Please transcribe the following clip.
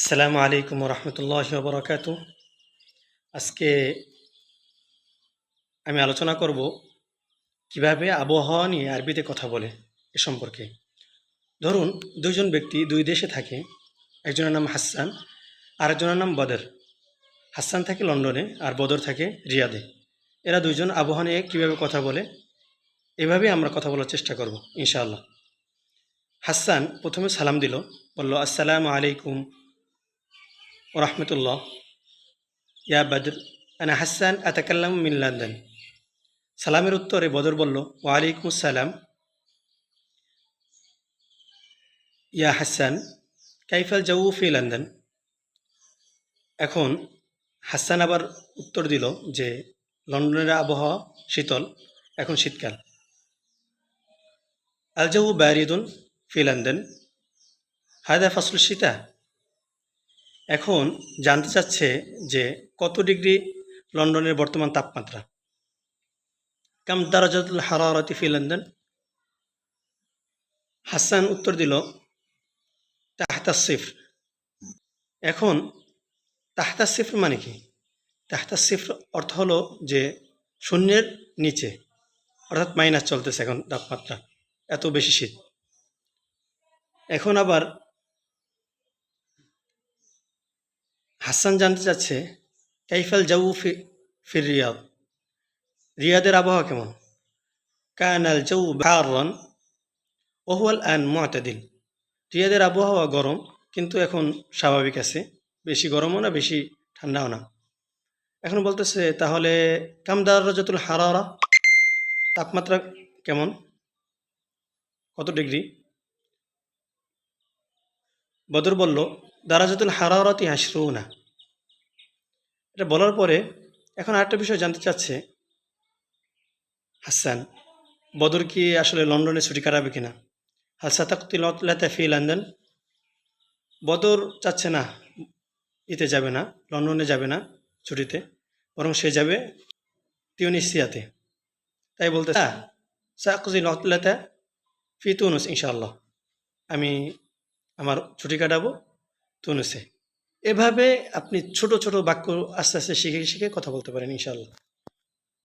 আসসালামু আলাইকুম রহমতুল্লাহ বরকাত আজকে আমি আলোচনা করব কীভাবে আবহাওয়া নিয়ে আরবিতে কথা বলে এ সম্পর্কে। ধরুন, দুইজন ব্যক্তি দুই দেশে থাকে, একজনের নাম হাসান আর একজনের নাম বদর। হাসান থাকে লন্ডনে আর বদর থাকে রিয়াদে। এরা দুইজন আবহাওয়া নিয়ে কীভাবে কথা বলে এভাবে আমরা কথা বলার চেষ্টা করব, ইনশাআল্লাহ। হাসান প্রথমে সালাম দিল, বলল, আসসালামু আলাইকুম ورحمة الله يا بدر أنا حسان أتكلم من لندن সালামের উত্তরে বদর বলল ওয়ালাইকুম আসসালাম ইয়া হাসান কাইফাল জাউ ফি লন্ডন এখন হাসান আবার উত্তর দিল যে লন্ডনের আবহাওয়া শীতল এখন শীতকাল আল জাউ বারিদুন ফি লন্ডন হায়দা ফসল শীতা এখন জানতে চাচ্ছে যে কত ডিগ্রি লন্ডনের বর্তমান তাপমাত্রা? কাম দারাজাতুল হারারতি ফি লন্ডন? হাসান উত্তর দিল, তাহতা সিফর। এখন তাহতা সিফর মানে কি? তাহতা সিফর অর্থ হলো যে শূন্যের নিচে, অর্থাৎ মাইনাস চলতেছে এখন তাপমাত্রা, এত বেশি শীত। এখন আবার হাসান জানতে চাচ্ছে, কাইফাল জাউ ফির রিয়াদ। রিয়াদের আবহাওয়া কেমন? কানাল জাউ বারন ওহুয়াল আন মুআতাদিল রিয়াদের আবহাওয়া গরম, কিন্তু এখন স্বাভাবিক আছে। বেশি গরমও না, বেশি ঠান্ডাও না। এখন বলতেছে, তাহলে কামদার রাজাতুল হারারা, তাপমাত্রা কেমন? কত ডিগ্রি? বদর বলল, দারাজাতুল হারারতি হাসরুনা এটা বলার পরে এখন আরেকটা বিষয় জানতে চাচ্ছে। হাসান, বদর কি আসলে লন্ডনে ছুটি কাটাবে কিনা? হালসা তাকতিলতা ফি লন্ডন। বদর চাচ্ছে না, ইতে যাবে না, লন্ডনে যাবে না ছুটিতে, বরং সে যাবে টিউনিসিয়াতে তাই বলতে সাকুজি লতলাতা ফি তুনুস ইনশাআল্লাহ। আমি আমার ছুটি কাটাবো তুনুসে। এভাবে আপনি ছোট ছোট বাক্য আস্তে আস্তে শিখে শিখে কথা বলতে পারেন ইনশাল্লাহ